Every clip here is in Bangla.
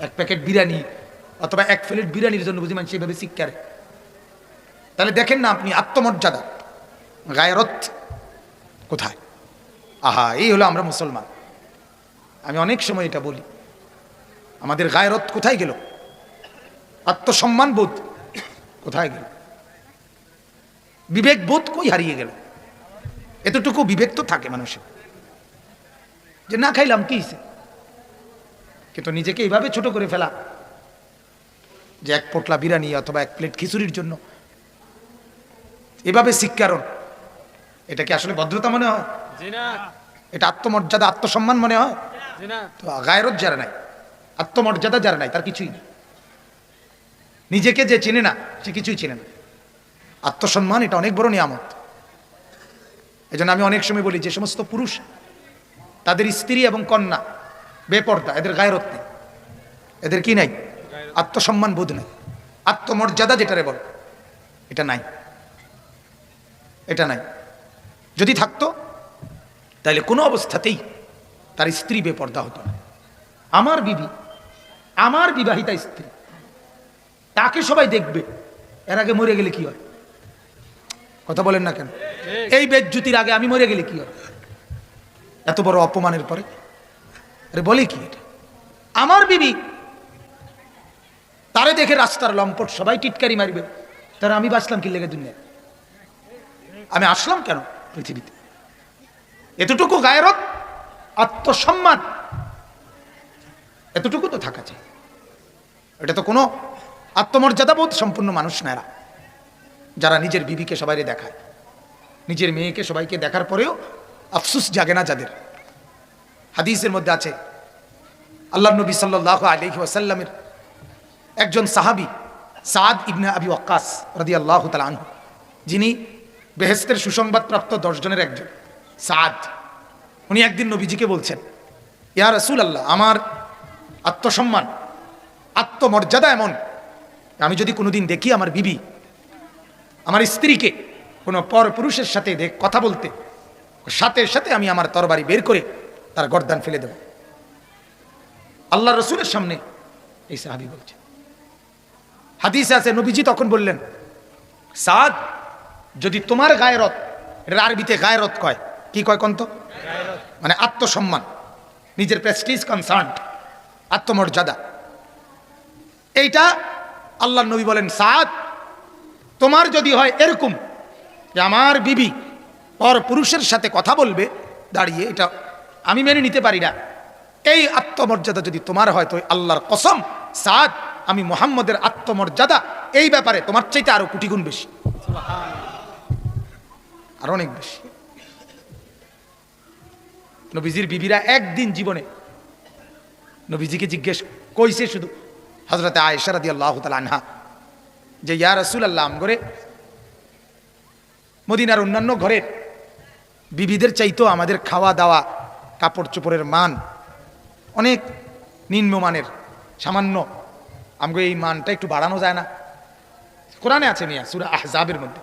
এক প্যাকেট বিরিয়ানি অথবা এক প্লেট বিরিয়ানির জন্য বুঝি মানুষ এভাবে শিক্ষারে তাহলে দেখেন না আপনি, আত্মমর্যাদা। গায়রত কোথায়? আহা, এই হলো আমরা মুসলমান। আমি অনেক সময় এটা বলি। আমাদের গায়রত কোথায় গেল? আত্মসম্মান বোধ কোথায় গেল? বিবেক বোধ কই হারিয়ে গেল? এতটুকু বিবেক তো থাকে মানুষের। যে না খাইলাম কি? কিন্তু নিজেকে এইভাবে ছোট করে ফেলা যে এক পোটলা বিরিয়ানি অথবা এক প্লেট খিচুড়ির জন্য। এভাবে শিক্ষারণ এটা কি আসলে ভদ্রতা মনে হয়? এটা আত্মমর্যাদা আত্মসম্মান মনে হয়? তো গায়রত যারা নাই আত্মমর্যাদা যারা নাই তার কিছুই নেই। নিজেকে যে চেনে না সে কিছুই চেনে না। আত্মসম্মান এটা অনেক বড় নিয়ামত। এই জন্য আমি অনেক সময় বলি যে সমস্ত পুরুষ তাদের স্ত্রী এবং কন্যা বেপর্দা, এদের গায়রত নেই এদের কি নাই? আত্মসম্মান বোধ নাই। আত্মমর্যাদা যেটারে বল, এটা নাই। এটা নাই। যদি থাকতো তাহলে কোনো অবস্থাতেই তার স্ত্রী বেপর্দা হতো না। আমার বিবি, আমার বিবাহিতা স্ত্রী, তাকে সবাই দেখবে, এর আগে মরে গেলে কি হয়? কথা বলেন না কেন? এই বেজ্জুতির আগে আমি মরে গেলে কি হয়? এত বড় অপমানের পরে আরে বলে কি এটা? আমার বিবি, তারে দেখে রাস্তার লম্পট সবাই টিটকারি মারবে। তারা আমি বাঁচলাম কি লেগে দুনিয়া আমি আসলাম কেন পৃথিবীতে? এতটুকু গায়রত আত্মসম্মান, এতটুকু তো থাকা চাই। এটা তো কোনো আত্মমর্যাদাবোধ সম্পূর্ণ মানুষ না এরা। যারা নিজের বিবিকে সবাই দেখায়, নিজের মেয়েকে সবাইকে দেখার পরেও আফসুস জাগে না যাদের। হাদিসের মধ্যে আছে। আল্লাহ নবী সাল্লাহ আলহি ওয়াসাল্লামের একজন সাহাবি, সাদ ইবনে আবি ওয়াক্কাস রদি আল্লাহ তালু যিনি বেহেস্তের সুসংবাদপ্রাপ্ত দশজনের একজন, সাদ। উনি একদিন নবীজিকে বলছেন, ইয়া রসুল আল্লাহ আমার আত্মসম্মান, আত্মমর্যাদা এমন, আমি যদি কোনোদিন দেখি আমার বিবি, আমার স্ত্রীকে কোনো পর পুরুষের সাথে কথা বলতে, সাথে সাথে আমি আমার তরবারি বের করে তার গর্দান ফেলে দেব। আল্লাহ রসুলের সামনে এই সাহাবি বলছে। হাদিসে আছে, নবীজি তখন বললেন, সাদ, যদি তোমার গায়রত, এটা আরবিতে গায়রত কয়, কি কয় কন্ত? মানে আত্মসম্মান, নিজের প্রেস্টিজ কনসার্ন আত্মমর্যাদা। এইটা আল্লাহ নবী বলেন, সাদ, তোমার যদি হয় এরকম যে আমার বিবি পর পুরুষের সাথে কথা বলবে, দাঁড়িয়ে এটা আমি মেনে নিতে পারি না। এই আত্মমর্যাদা যদি তোমার হয় তো আল্লাহর কসম সাদ আমি মোহাম্মদের আত্মমর্যাদা এই ব্যাপারে তোমার চাইতে আরও কোটি গুণ বেশি আর অনেক বেশি। নবীজির বিবিরা একদিন জীবনে নবীজিকে জিজ্ঞেস কইছে শুধু হজরতে আয়েশারাদি আল্লাহ আনহা যে ইয়া রসুল আল্লাহ আমগরে মদিনার অন্যান্য ঘরের বিবিদের চাইতো আমাদের খাওয়া দাওয়া কাপড় চোপড়ের মান অনেক নিম্নমানের, সামান্য। আমাকে এই মানটা একটু বাড়ানো যায় না। কোরআনে আছে মিয়া, সুরা আহজাবের মধ্যে।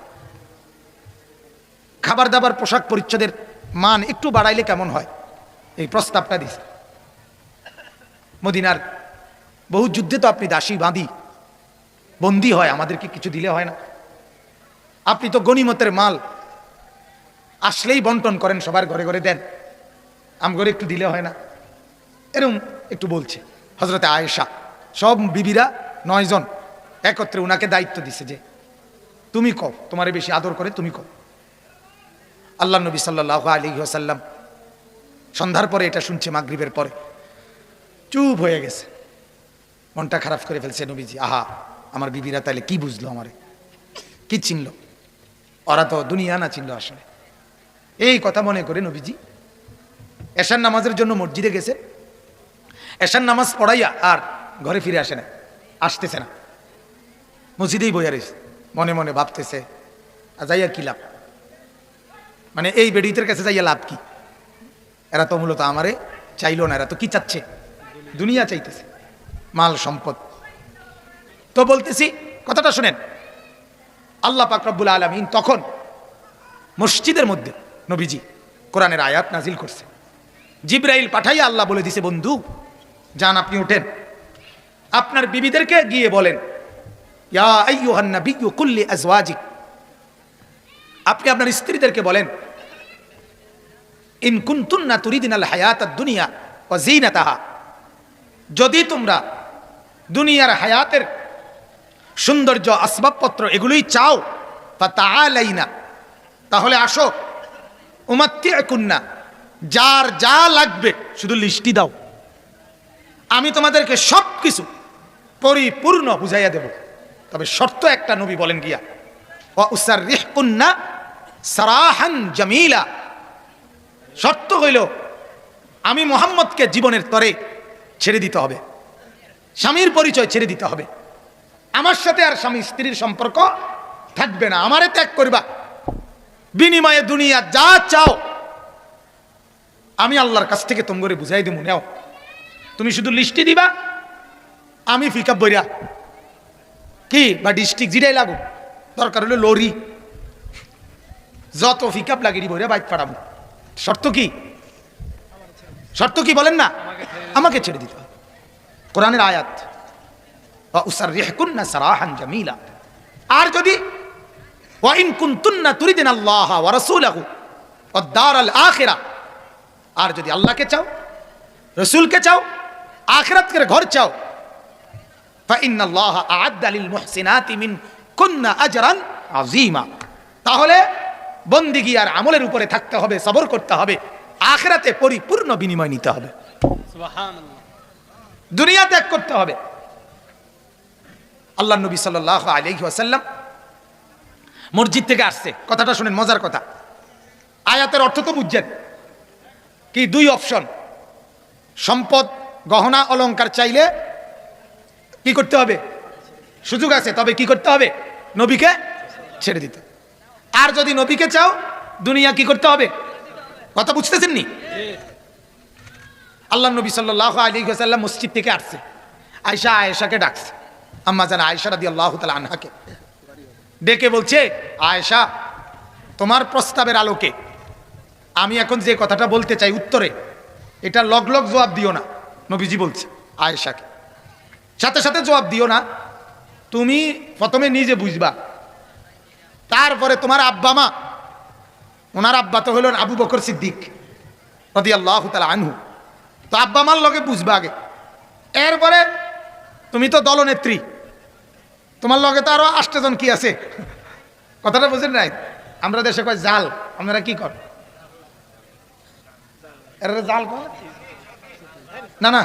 খাবার দাবার, পোশাক পরিচ্ছদের মান একটু বাড়াইলে কেমন হয়? এই প্রস্তাবটা দিছে। মদিনার বহু যুদ্ধে তো আপনি দাসী বাঁধি বন্দি হয়, আমাদেরকে কিছু দিলে হয় না। আপনি তো গনিমতের মাল, আসলেই বন্টন করেন, সবার ঘরে ঘরে দেন। আমগরে একটু দিলে হয় না। এরকম একটু বলছে। হজরতে আয়েশা, সব বিবিরা নয়জন একত্রে উনাকে দায়িত্ব দিছে যে, তুমি কও, তোমারে বেশি আদর করে তুমি কও। আল্লাহ নবী সাল্লাহ আলী আসাল্লাম সন্ধ্যার পরে এটা শুনছে, মাগরিবের পরে। চুপ হয়ে গেছে। মনটা খারাপ করে ফেলছে নবীজি। আহা, আমার বিবিরা তাহলে কি বুঝলো আমারে? কি চিনল? ওরা তো দুনিয়া না চিনল আসলে। এই কথা মনে করে নবীজি এশার নামাজের জন্য মসজিদে গেছে। এশার নামাজ পড়াইয়া আর ঘরে ফিরে আসে না, আসতেছে না। মসজিদেই বইয়া রয়েছে, মনে মনে ভাবতেছে, আর যাইয়া কি লাভ? মানে এই বেডিতের কাছে যাইয়া লাভ কি? এরা তো মূলত আমারে চাইলো না, এরা তো কি চাচ্ছে? দুনিয়া চাইতেছে, মাল সম্পদ। তো বলতেছি, কথাটা শুনেন, আল্লাহ পাক রব্বুল আলমিন তখন মসজিদের মধ্যে নবীজি কোরআনের আয়াত নাজিল করছে। জিব্রাইল পাঠাইয়া আল্লাহ বলে দিছে, বন্ধু, যান আপনি ওঠেন। আপনার বিবিদেরকে গিয়ে বলেন কুল্লি আপনি আপনার স্ত্রীদেরকে বলেন, ইন কুনতুন্না তুরিদিনাল হায়াতাদ দুনিয়া ওয়া জিনাতাহা যদি তোমরা দুনিয়ার হায়াতের সৌন্দর্য, আসবাবপত্র এগুলোই চাও বা তাআলাইনা তাহলে আসো উমাত্তি কুন্না যার যা লাগবে, শুধু লিস্টি দাও। আমি তোমাদেরকে সব কিছু পরিপূর্ণ বুঝাইয়া দেব। তবে শর্ত একটা নবী বলেন গিয়া ও উসার রিহকুন্না সারাহান জামিলা। শর্ত হইল, আমি মোহাম্মদকে জীবনের তরে ছেড়ে দিতে হবে। স্বামীর পরিচয় ছেড়ে দিতে হবে। আমার সাথে আর স্বামী স্ত্রীর সম্পর্ক থাকবে না। আমারে ত্যাগ করবা। বিনিময়ে দুনিয়া যা চাও আমি আল্লাহর কাছ থেকে তোমরে বুঝাই দিব নেও। তুমি শুধু লিস্টি দিবা, আমি ফিকাপ বইরা। কি? বা ডিস্ট্রিক্ট জিরাই লাগু? দরকার হলো লরি। যত ফিকাপ লাগিয়ে বইরা বাইক পাঠাবো শর্ত কি? শর্ত কি বলেন না? আমাকে ছেড়ে দিতে কোরআনের আয়াত রেহকুন্না সারাহান আর যদি আল্লাহ আর যদি আল্লাহকে চাও রসুলকে চাও আখরাতকে ঘর চাও তাহলে বন্দিগি আর আমলের উপরে থাকতে হবে সবর করতে হবে আখরাতে পরিপূর্ণ বিনিময় নিতে হবে। দুনিয়া ত্যাগ করতে হবে। আল্লাহ নবী সাল আলহি আসাল্লাম মসজিদ থেকে আসছে। কথাটা শুনেন মজার কথা। আয়াতের অর্থ তো বুঝছেন। কি, দুই অপশন। সম্পদ, গহনা, অলংকার চাইলে কি করতে হবে? সুযোগ আছে, তবে কি করতে হবে? নবীকে ছেড়ে দিতে। আর যদি নবীকে চাও, দুনিয়া কি করতে হবে? কথা বুঝতেছেন নি আল্লাহ নবী সাল্লাহ আলী সাল্লাম মসজিদ থেকে আসছে। আয়সা আয়েশাকে ডাকছে। আম্মা জানা আয়েশা রাদি আল্লাহ আনহাকে ডেকে বলছে, আয়েশা, তোমার প্রস্তাবের আলোকে আমি এখন যে কথাটা বলতে চাই উত্তরে, এটা লগ লগ জবাব দিও না, নবীজি বলছে, আয়েশাকে। সাথে সাথে জবাব দিও না, তুমি প্রথমে নিজে বুঝবা। তারপরে তোমার আব্বা মা, ওনার আব্বা তো হলেন আবু বকর সিদ্দিক রদি আল্লাহ আনহু। তো আব্বা মার লগে বুঝবা আগে। এরপরে তুমি তো দলনেত্রী, তোমার লগে তো আরও আষ্টজন কি আছে? কথাটা বুঝেন নাই? আমরা দেশে কয় জাল, আপনারা কি কর? এরা জাল কর। না না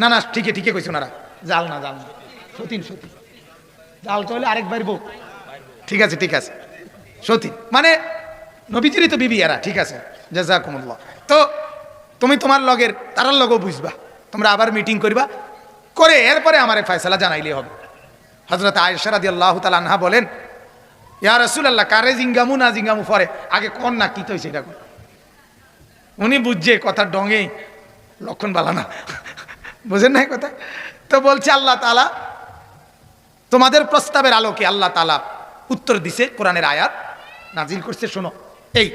না না, ঠিকই ঠিকই কইছে ওনারা জাল না জাল না। সতীন সতীন। জাল তো হলে আরেকবার বউ। ঠিক আছে ঠিক আছে। সতীন। মানে নবীজিরই তো বিবি এরা, ঠিক আছে। জাজাকুমুল্লাহ। তো তুমি তোমার লগের, তারার লগও বুঝবা। তোমরা আবার মিটিং করবা। করে এরপরে আমার ফয়সালা জানাইলে হবে। হজরত আয়সারাদি আল্লাহ তালা আনহা বলেন, ইয়া রসুল আল্লাহ কারে জিঙ্গামু না জিঙ্গামু ফরে? আগে কোন না কি তো সেটা উনি বুঝছে, কথা ডঙে লক্ষণ বালা না। বুঝেন নাই কথা? তো বলছে আল্লাহ তালা তোমাদের প্রস্তাবের আলোকে আল্লাহ তালা উত্তর দিছে কোরআনের আয়াত। নাজিল করছে, শোনো। এই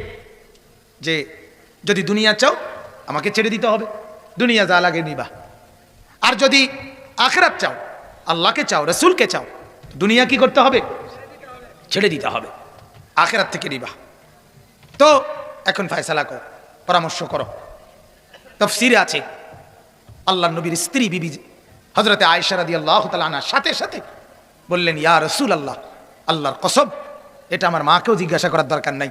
যে, যদি দুনিয়া চাও, আমাকে ছেড়ে দিতে হবে। দুনিয়া যা লাগে নিবা। আর যদি আখরাত চাও, আল্লাহকে চাও, রসুলকে চাও, দুনিয়া কি করতে হবে? ছেড়ে দিতে হবে। আখেরাত থেকে নিবা। তো এখন ফয়সালা করো। পরামর্শ করো। তফসিরে আছে আল্লাহ নবীর স্ত্রী বিবি হজরতে আয়সারাদি আল্লাহ তালানার সাথে সাথে বললেন ইয়া রসুল আল্লাহ আল্লাহর কসব এটা আমার মাকেও জিজ্ঞাসা করার দরকার নাই।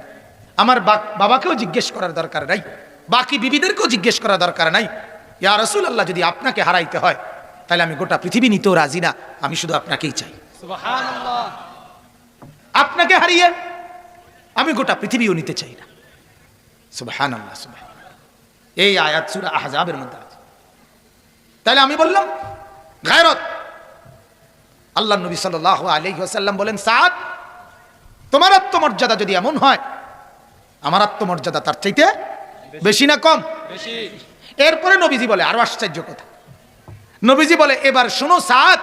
আমার বাবাকেও জিজ্ঞেস করার দরকার নাই। বাকি বিবিদেরকেও জিজ্ঞেস করার দরকার নাই। ইয়া রসুল আল্লাহ যদি আপনাকে হারাইতে হয় তাহলে আমি গোটা পৃথিবী নিতেও রাজি না। আমি শুধু আপনাকেই চাই। আপনাকে হারিয়ে আমি গোটা পৃথিবীও নিতে চাই না। সুবহান আল্লাহ সুবহান এই আয়াত সুরা আহজাবের মধ্যে আছে। তাহলে আমি বললাম গায়রত। আল্লাহ নবী সাল আলহি আসাল্লাম বলেন সাদ তোমার আত্মমর্যাদা যদি এমন হয় আমার আত্মমর্যাদা তার চাইতে বেশি না কম? এরপরে নবীজি বলে আরও আশ্চর্য কথা। নবীজি বলে এবার শোনো সাদ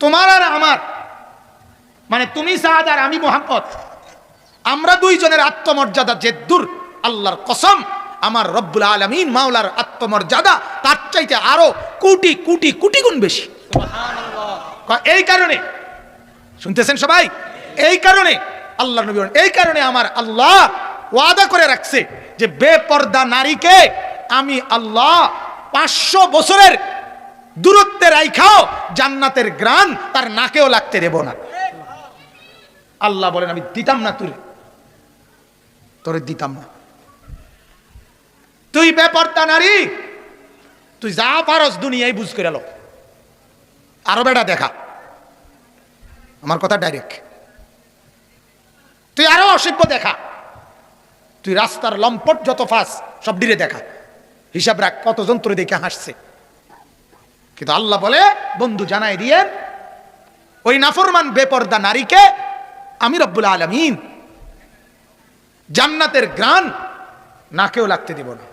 তোমার আর আমার মানে তুমি সাদ আর আমি মোহাম্মদ আমরা দুইজনের আত্মমর্যাদা যে দূর আল্লাহর কসম আমার রব্বুল আলমিন মাওলার আত্মমর্যাদা তার চাইতে আরও কোটি কোটি কোটি গুণ বেশি। এই কারণে শুনতেছেন সবাই? এই কারণে আল্লাহ নবী এই কারণে আমার আল্লাহ ওয়াদা করে রাখছে যে বেপর্দা নারীকে আমি আল্লাহ পাঁচশো বছরের দূরত্বে রাইখাও জান্নাতের গ্রান তার নাকেও লাগতে দেব না। আল্লাহ বলেন আমি দিতাম না তুই তোরে দিতাম না। তুই বেপর্দা নারী, তুই যা পারস দুনিয়ায় বুঝ করে লো। আরও বেটা দেখা। আমার কথা ডাইরেক্ট তুই আরও অসভ্য দেখা। তুই রাস্তার লম্পট যত ফাঁস, সব ডিরে দেখা। হিসাব রাখ কতজন তোরে দেখে হাসছে। কিন্তু আল্লাহ বলে, বন্ধু জানাই দিয়ে, ওই নাফরমান বেপর্দা নারীকে আমি রব্বুল আলমিন জান্নাতের গ্রান নাকেও লাগতে দিব না।